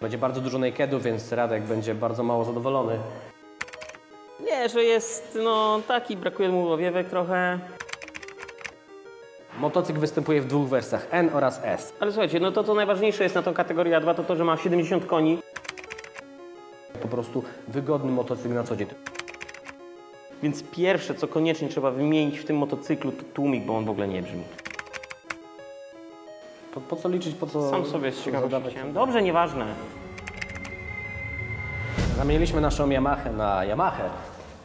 Będzie bardzo dużo nakedów, więc Radek będzie bardzo mało zadowolony. Nie, że jest no taki, brakuje mu owiewek trochę. Motocykl występuje w dwóch wersjach, N oraz S. Ale słuchajcie, no to co najważniejsze jest na tą kategorię A2 to to, że ma 70 koni. Po prostu wygodny motocykl na co dzień. Więc pierwsze, co koniecznie trzeba wymienić w tym motocyklu, to tłumik, bo on w ogóle nie brzmi. Po, po co liczyć, po co... Sam sobie z ciekawości zadawać? chciałem. Dobrze, nieważne. Zamieniliśmy naszą Yamahę na Yamahę,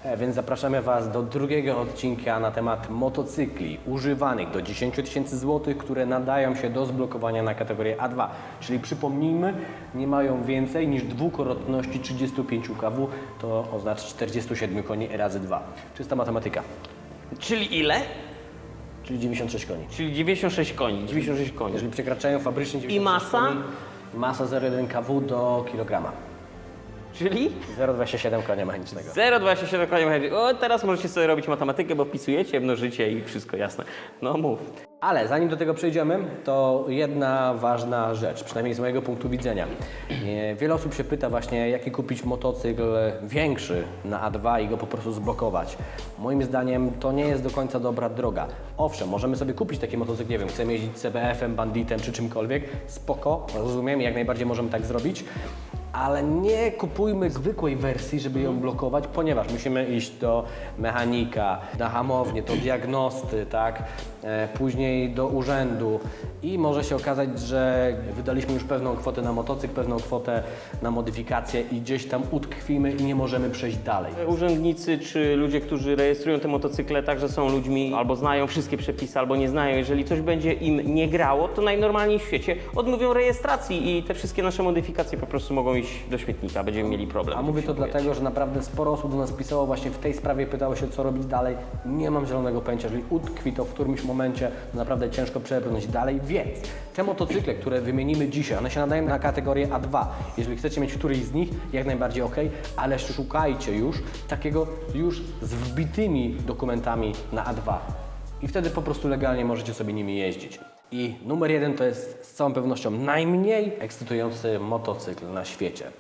e, więc zapraszamy Was do drugiego odcinka na temat motocykli używanych do 10 tysięcy złotych, które nadają się do zblokowania na kategorię A2. Czyli przypomnijmy, nie mają więcej niż dwukrotności 35 kW, to oznacza 47 koni razy 2. Czysta matematyka, Czyli ile? Czyli 96 koni. Czyli 96 koni. 96 koni. Jeżeli przekraczają fabrycznie 96 masa? koni, masa 0,1 kW do kilograma. Czyli? 0,27 konia mechanicznego. 0,27 koni mechanicznych. O, teraz możecie sobie robić matematykę, bo wpisujecie, mnożycie i wszystko jasne. No mów. Ale zanim do tego przejdziemy, to jedna ważna rzecz, przynajmniej z mojego punktu widzenia. Wiele osób się pyta właśnie, jaki kupić motocykl większy na A2 i go po prostu zblokować. Moim zdaniem to nie jest do końca dobra droga. Owszem, możemy sobie kupić taki motocykl, nie wiem, chcemy jeździć CBF-em, Banditem czy czymkolwiek, spoko, rozumiem, jak najbardziej możemy tak zrobić. Ale nie kupujmy zwykłej wersji, żeby ją blokować, ponieważ musimy iść do mechanika, na hamownię, do diagnosty, tak? E, później do urzędu i może się okazać, że wydaliśmy już pewną kwotę na motocykl, pewną kwotę na modyfikację i gdzieś tam utkwimy i nie możemy przejść dalej. Urzędnicy czy ludzie, którzy rejestrują te motocykle, także są ludźmi albo znają wszystkie przepisy, albo nie znają. Jeżeli coś będzie im nie grało, to najnormalniej w świecie odmówią rejestracji i te wszystkie nasze modyfikacje po prostu mogą iść do śmietnika. Będziemy mieli problem. A mówię to dlatego, że naprawdę sporo osób do nas pisało właśnie w tej sprawie, pytało się, co robić dalej. Nie mam zielonego pojęcia. Jeżeli utkwi to w którymś momencie, to naprawdę ciężko przebrnąć dalej. Więc te motocykle, które wymienimy dzisiaj, one się nadają na kategorię A2. Jeżeli chcecie mieć któryś z nich, jak najbardziej ok, ale szukajcie już takiego już z wbitymi dokumentami na A2. I wtedy po prostu legalnie możecie sobie nimi jeździć. I numer jeden to jest z całą pewnością najmniej ekscytujący motocykl na świecie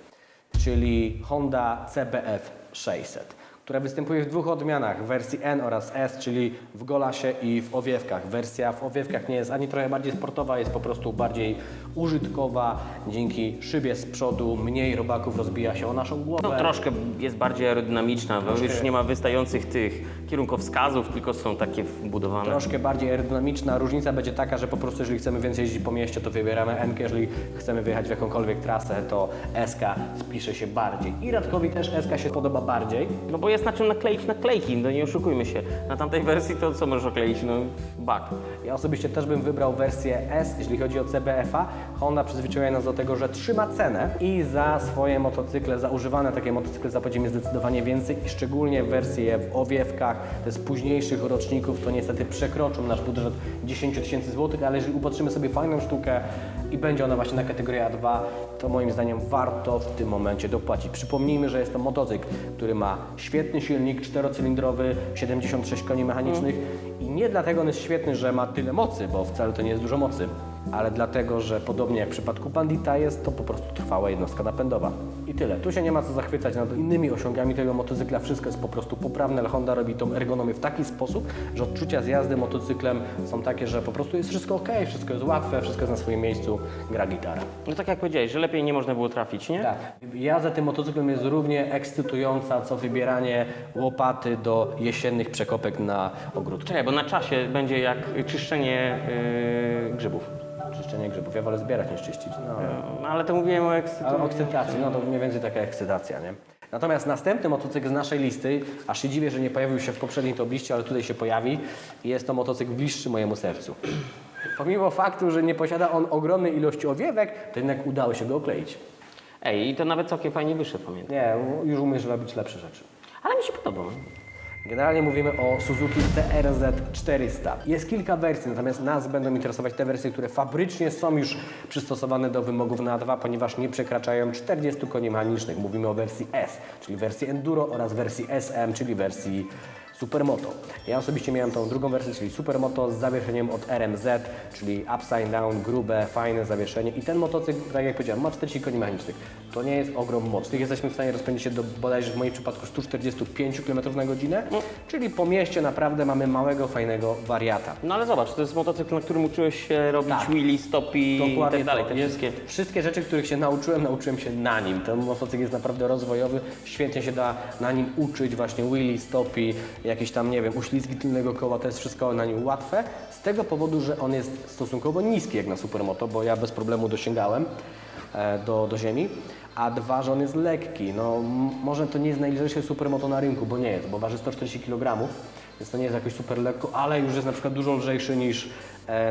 czyli Honda CBF 600, która występuje w dwóch odmianach, w wersji N oraz S, czyli w golasie i w owiewkach. Wersja w owiewkach nie jest ani trochę bardziej sportowa, jest po prostu bardziej użytkowa. Dzięki szybie z przodu mniej robaków rozbija się o naszą głowę. No troszkę jest bardziej aerodynamiczna, bo już nie ma wystających tych kierunkowskazów, tylko są takie wbudowane. Troszkę bardziej aerodynamiczna. Różnica będzie taka, że po prostu jeżeli chcemy więcej jeździć po mieście, to wybieramy N, jeżeli chcemy wyjechać w jakąkolwiek trasę, to SK spisze się bardziej. I Radkowi też SK się podoba bardziej. No bo jest na czym nakleić naklejki, no nie oszukujmy się. Na tamtej wersji to co możesz okleić? No bak. Ja osobiście też bym wybrał wersję S, jeśli chodzi o CBF-a. Honda przyzwyczaiła nas do tego, że trzyma cenę i za swoje motocykle, za używane takie motocykle zapłacimy zdecydowanie więcej i szczególnie wersje w owiewkach, te z późniejszych roczników, to niestety przekroczą nasz budżet 10 tysięcy złotych, ale jeżeli upatrzymy sobie fajną sztukę i będzie ona właśnie na kategorię A2, to moim zdaniem warto w tym momencie dopłacić. Przypomnijmy, że jest to motocykl, który ma świetny silnik czterocylindrowy, 76 koni mechanicznych i nie dlatego on jest świetny, że ma tyle mocy, bo wcale to nie jest dużo mocy, ale dlatego, że podobnie jak w przypadku Bandita jest to po prostu trwała jednostka napędowa. I tyle. Tu się nie ma co zachwycać nad innymi osiągami tego motocykla. Wszystko jest po prostu poprawne, ale Honda robi tą ergonomię w taki sposób, że odczucia z jazdy motocyklem są takie, że po prostu jest wszystko ok, wszystko jest łatwe, wszystko jest na swoim miejscu, gra gitara. No tak jak powiedziałeś, że lepiej nie można było trafić, nie? Tak. Jazda tym motocyklem jest równie ekscytująca, co wybieranie łopaty do jesiennych przekopek na ogródku. Czekaj, bo na czasie będzie jak czyszczenie yy, grzybów. Czyszczenie grzybów. Ja wolę zbierać niż czyścić. No. No, ale to mówiłem o Ale ekscytacji. o ekscytacji, no to mniej więcej taka ekscytacja, nie? Natomiast następny motocykl z naszej listy, aż się dziwię, że nie pojawił się w poprzedniej top liście, ale tutaj się pojawi, i jest to motocykl bliższy mojemu sercu. Pomimo faktu, że nie posiada on ogromnej ilości owiewek, to jednak udało się go okleić. Ej, i to nawet całkiem fajnie wyszedł, pamiętam. Nie, już umiesz robić lepsze rzeczy. Ale mi się podoba. Generalnie mówimy o Suzuki TRZ 400. Jest kilka wersji, natomiast nas będą interesować te wersje, które fabrycznie są już przystosowane do wymogów na A2, ponieważ nie przekraczają 40 koni mechanicznych. Mówimy o wersji S, czyli wersji Enduro oraz wersji SM, czyli wersji Supermoto. Ja osobiście miałem tą drugą wersję, czyli Supermoto z zawieszeniem od RMZ, czyli upside down, grube, fajne zawieszenie. I ten motocykl, tak jak powiedziałem, ma 40 koni mechanicznych. To nie jest ogrom mocnych. Jesteśmy w stanie rozpędzić się do bodajże w moim przypadku 145 km na godzinę, czyli po mieście naprawdę mamy małego, fajnego wariata. No ale zobacz, to jest motocykl, na którym uczyłeś się robić Tak. wheelie, stopi i tak dalej, te wszystkie. Wszystkie rzeczy, których się nauczyłem, nauczyłem się na nim. Ten motocykl jest naprawdę rozwojowy, świetnie się da na nim uczyć, właśnie wheelie, stopi, jakieś tam, nie wiem, uślizgi tylnego koła, to jest wszystko na nim łatwe. Z tego powodu, że on jest stosunkowo niski jak na Supermoto, bo ja bez problemu dosięgałem e, do, do ziemi. A dwa, że on jest lekki. No, może to nie jest najlżejsze supermoto na rynku, bo nie jest, bo waży 140 kg, więc to nie jest jakoś super lekko, ale już jest na przykład dużo lżejszy niż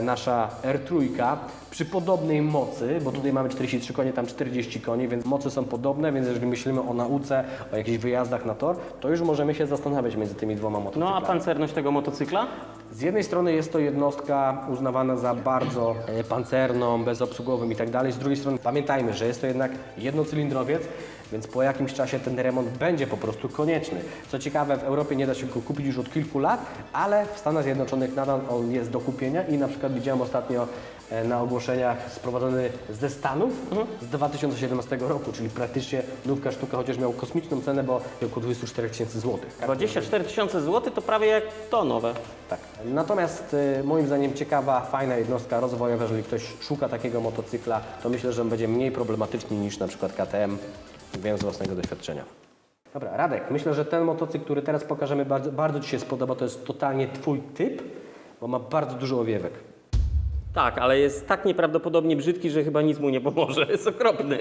nasza R3 przy podobnej mocy, bo tutaj mamy 43 konie, tam 40 koni, więc mocy są podobne, więc jeżeli myślimy o nauce, o jakichś wyjazdach na tor, to już możemy się zastanawiać między tymi dwoma No motocyklami. a pancerność tego motocykla? Z jednej strony jest to jednostka uznawana za bardzo e, pancerną, bezobsługową i tak dalej. Z drugiej strony pamiętajmy, że jest to jednak jednocylindrowiec, więc po jakimś czasie ten remont będzie po prostu konieczny. Co ciekawe, w Europie nie da się go kupić już od kilku lat, ale w Stanach Zjednoczonych nadal on jest do kupienia i na przykład widziałem ostatnio e, na ogłoszeniach sprowadzony ze Stanów z 2017 roku, czyli praktycznie nówka sztuka, chociaż miał kosmiczną cenę, bo około 24 tysięcy złotych. 24 tysiące złotych to prawie jak to nowe. Tak. Natomiast y, moim zdaniem ciekawa, fajna jednostka rozwojowa, jeżeli ktoś szuka takiego motocykla, to myślę, że on będzie mniej problematyczny niż na przykład KTM, wiem z własnego doświadczenia. Dobra, Radek, myślę, że ten motocykl, który teraz pokażemy, bardzo, bardzo Ci się spodoba, to jest totalnie Twój typ, bo ma bardzo dużo owiewek. Tak, ale jest tak nieprawdopodobnie brzydki, że chyba nic mu nie pomoże. Jest okropny.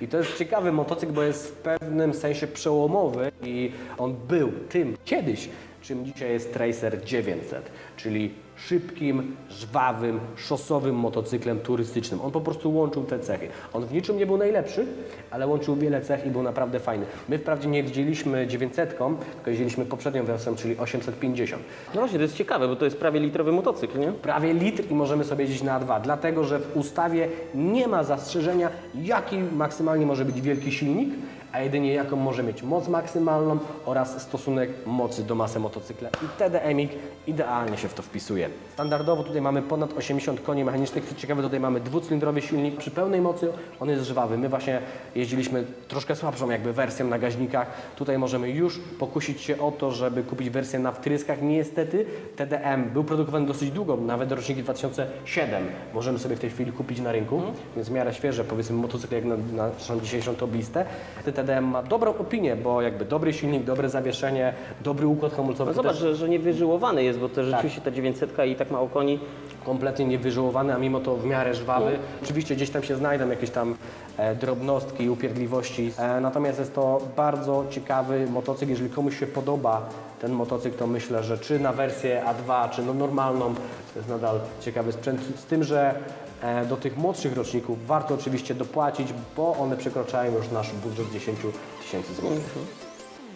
I to jest ciekawy motocykl, bo jest w pewnym sensie przełomowy i on był tym kiedyś, czym dzisiaj jest Tracer 900, czyli szybkim, żwawym, szosowym motocyklem turystycznym. On po prostu łączył te cechy. On w niczym nie był najlepszy, ale łączył wiele cech i był naprawdę fajny. My wprawdzie nie widzieliśmy 900, tylko jeździliśmy poprzednią wersją, czyli 850. No właśnie, to jest ciekawe, bo to jest prawie litrowy motocykl, nie? Prawie litr i możemy sobie jeździć na A2, dlatego że w ustawie nie ma zastrzeżenia, jaki maksymalnie może być wielki silnik, a jedynie jaką może mieć moc maksymalną oraz stosunek mocy do masy motocykla. I TDMik idealnie się w to wpisuje. Standardowo tutaj mamy ponad 80 koni mechanicznych. Co ciekawe, tutaj mamy dwucylindrowy silnik. Przy pełnej mocy on jest żwawy. My właśnie jeździliśmy troszkę słabszą jakby wersją na gaźnikach. Tutaj możemy już pokusić się o to, żeby kupić wersję na wtryskach. Niestety TDM był produkowany dosyć długo, nawet do roczniki 2007. Możemy sobie w tej chwili kupić na rynku, więc w miarę świeże, powiedzmy motocykl jak na, na naszą dzisiejszą toblistę. TDM ma dobrą opinię, bo jakby dobry silnik, dobre zawieszenie, dobry układ hamulcowy. No zobacz, też że, że nie wyżyłowany jest, bo to rzeczywiście ta 900 i tak mało koni. kompletnie niewyżyłowany, a mimo to w miarę żwawy. Oczywiście gdzieś tam się znajdą jakieś tam e, drobnostki, upierdliwości, e, natomiast jest to bardzo ciekawy motocykl. Jeżeli komuś się podoba ten motocykl, to myślę, że czy na wersję A2, czy no normalną, to jest nadal ciekawy sprzęt. Z tym, że do tych młodszych roczników warto oczywiście dopłacić, bo one przekraczają już nasz budżet 10 tysięcy złotych.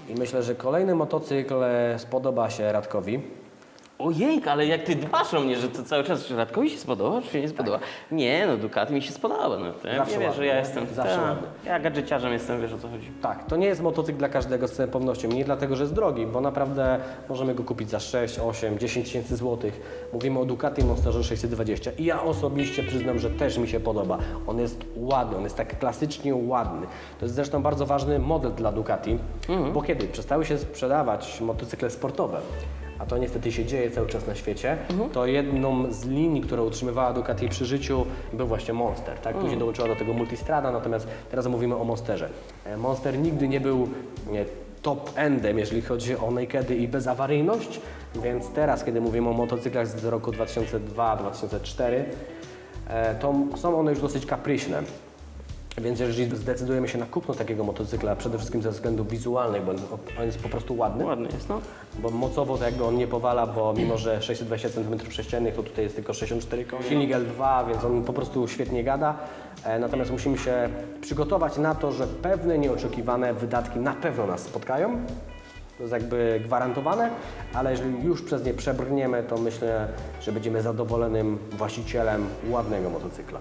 I myślę, że kolejny motocykl e, spodoba się Radkowi. Ojejk, ale jak ty dbasz o mnie, że to cały czas, czy Radkowi się spodoba, czy się nie spodoba? Nie, no Ducati mi się spodoba. No, to ja Zawsze ładny, że ja nie? jestem... Zawsze ładny. Ja gadżeciarzem jestem, wiesz o co chodzi. Tak, to nie jest motocykl dla każdego z całą pewnością. Nie dlatego, że jest drogi, bo naprawdę możemy go kupić za 6, 8, 10 tysięcy złotych. Mówimy o Ducati Monsterze 620 i ja osobiście przyznam, że też mi się podoba. On jest ładny, on jest tak klasycznie ładny. To jest zresztą bardzo ważny model dla Ducati, bo kiedy przestały się sprzedawać motocykle sportowe, a to niestety się dzieje cały czas na świecie, to jedną z linii, która utrzymywała Ducati przy życiu był właśnie Monster. Tak? Później dołączyła do tego Multistrada, natomiast teraz mówimy o Monsterze. E, Monster nigdy nie był nie, top endem, jeżeli chodzi o nakedy i bezawaryjność, więc teraz, kiedy mówimy o motocyklach z roku 2002-2004, e, to są one już dosyć kapryśne. Więc jeżeli zdecydujemy się na kupno takiego motocykla, przede wszystkim ze względów wizualnych, bo on- jest po prostu ładny, Ładny jest, no. bo mocowo to jakby on nie powala, bo mimo, że 620 cm3, to tutaj jest tylko 64 koła. Silnik L2, więc on po prostu świetnie gada. E, Natomiast musimy się przygotować na to, że pewne nieoczekiwane wydatki na pewno nas spotkają. To jest jakby gwarantowane, ale jeżeli już przez nie przebrniemy, to myślę, że będziemy zadowolonym właścicielem ładnego motocykla.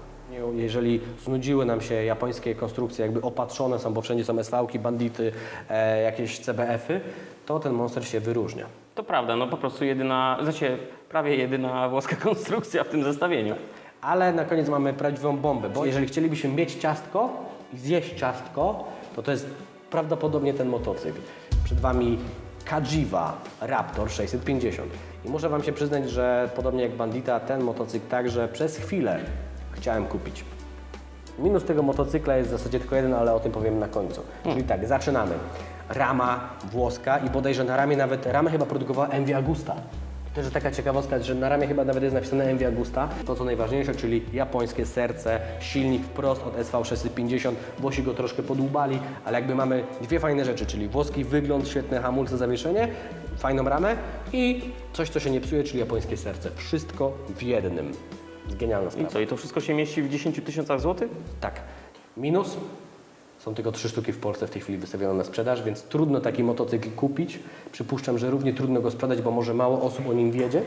Jeżeli znudziły nam się japońskie konstrukcje, jakby opatrzone są, bo wszędzie są SV-ki, bandity, e, jakieś CBF-y, to ten Monster się wyróżnia. To prawda, no po prostu jedyna, znaczy prawie jedyna włoska konstrukcja w tym zestawieniu. Ale na koniec mamy prawdziwą bombę, bo jeżeli chcielibyśmy mieć ciastko i zjeść ciastko, to to jest prawdopodobnie ten motocykl. Przed Wami Kajiva Raptor 650. I muszę Wam się przyznać, że podobnie jak Bandita, ten motocykl także przez chwilę chciałem kupić. Minus tego motocykla jest w zasadzie tylko jeden, ale o tym powiem na końcu. Czyli tak, zaczynamy. Rama włoska i bodajże na ramię nawet, ramę chyba produkowała MV Agusta. Też taka ciekawostka, że na ramię chyba nawet jest napisane MV Agusta. To co najważniejsze, czyli japońskie serce, silnik wprost od SV650. Włosi go troszkę podłubali, ale jakby mamy dwie fajne rzeczy, czyli włoski wygląd, świetne hamulce, zawieszenie, fajną ramę i coś, co się nie psuje, czyli japońskie serce. Wszystko w jednym. Genialna I sprawa. co, i to wszystko się mieści w 10 tysiącach złotych? Tak. Minus. Są tylko trzy sztuki w Polsce w tej chwili wystawione na sprzedaż, więc trudno taki motocykl kupić. Przypuszczam, że równie trudno go sprzedać, bo może mało osób o nim wiedzieć,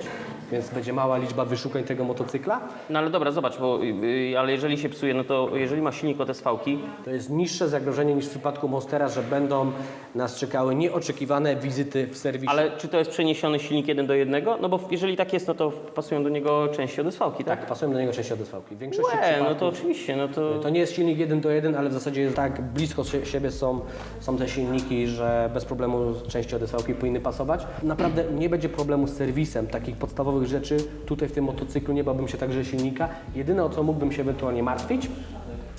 więc będzie mała liczba wyszukań tego motocykla. No ale dobra, zobacz, bo yy, ale jeżeli się psuje, no to jeżeli ma silnik od SV-ki, To jest niższe zagrożenie niż w przypadku Monstera, że będą nas czekały nieoczekiwane wizyty w serwisie. ale czy to jest przeniesiony silnik jeden do jednego? No bo jeżeli tak jest, no to pasują do niego części od SV-ki, tak? tak, pasują do niego części odesłałki. W większości Łe, no przypadków to oczywiście, no to... To nie jest silnik 1 do 1, ale w zasadzie jest tak blisko sie- siebie są, są te silniki, że bez problemu części odesłałki powinny pasować. Naprawdę nie będzie problemu z serwisem takich podstawowych rzeczy. Tutaj w tym motocyklu nie bałbym się także silnika. Jedyne o co mógłbym się ewentualnie martwić,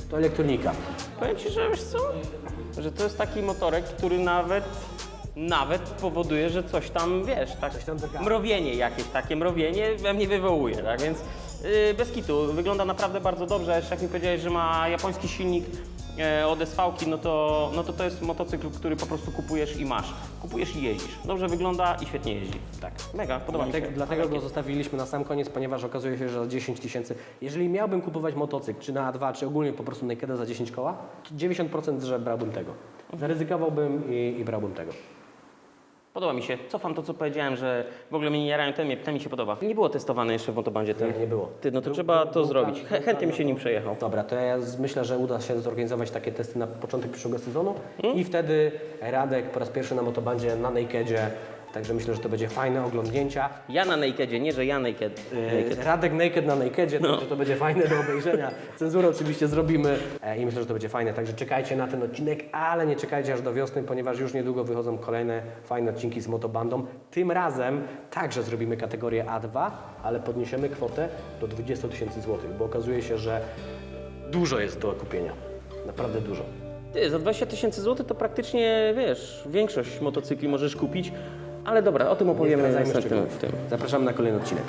to elektronika. Powiem Ci, że wiesz co, że to jest taki motorek, który nawet, nawet powoduje, że coś tam, wiesz, tak, Coś tam mrowienie jakieś, takie mrowienie we mnie wywołuje, tak, więc yy, bez kitu, wygląda naprawdę bardzo dobrze, jeszcze jak mi powiedziałeś, że ma japoński silnik e, od SV-ki, no to, no to to jest motocykl, który po prostu kupujesz i masz. Kupujesz i jeździsz. Dobrze wygląda i świetnie jeździ. Tak. Mega, podoba mi się. Dlatego, dlatego go zostawiliśmy na sam koniec, ponieważ okazuje się, że za 10 tysięcy, jeżeli miałbym kupować motocykl, czy na A2, czy ogólnie po prostu Nakeda za 10 koła, to 90% że brałbym tego. Zaryzykowałbym i, i brałbym tego. Podoba mi się. Cofam to, co powiedziałem, że w ogóle mnie nie jarają, ten, mi- ten mi się podoba. Nie było testowane jeszcze w motobandzie ten. Nie, nie było. Ty, no to Był- trzeba był- to był zrobić. był Chętnie plan się nim przejechał. Dobra, to ja myślę, że uda się zorganizować takie testy na początek przyszłego sezonu Hmm? i wtedy Radek po raz pierwszy na motobandzie na Nakedzie, także myślę, że to będzie fajne oglądnięcia. Ja na nakedzie, nie, że ja naked. naked. E, Radek Naked na Nakedzie, No. także to będzie fajne do obejrzenia. Cenzurę oczywiście zrobimy e, i myślę, że to będzie fajne, także czekajcie na ten odcinek, ale nie czekajcie aż do wiosny, ponieważ już niedługo wychodzą kolejne fajne odcinki z motobandą. Tym razem także zrobimy kategorię A2, ale podniesiemy kwotę do 20 tysięcy złotych, bo okazuje się, że dużo jest do kupienia. Naprawdę dużo. Ty, za 20 tysięcy złotych to praktycznie, wiesz, większość motocykli możesz kupić. Ale dobra, o tym opowiemy następnym szczegółów. w tym. Zapraszamy na kolejny odcinek.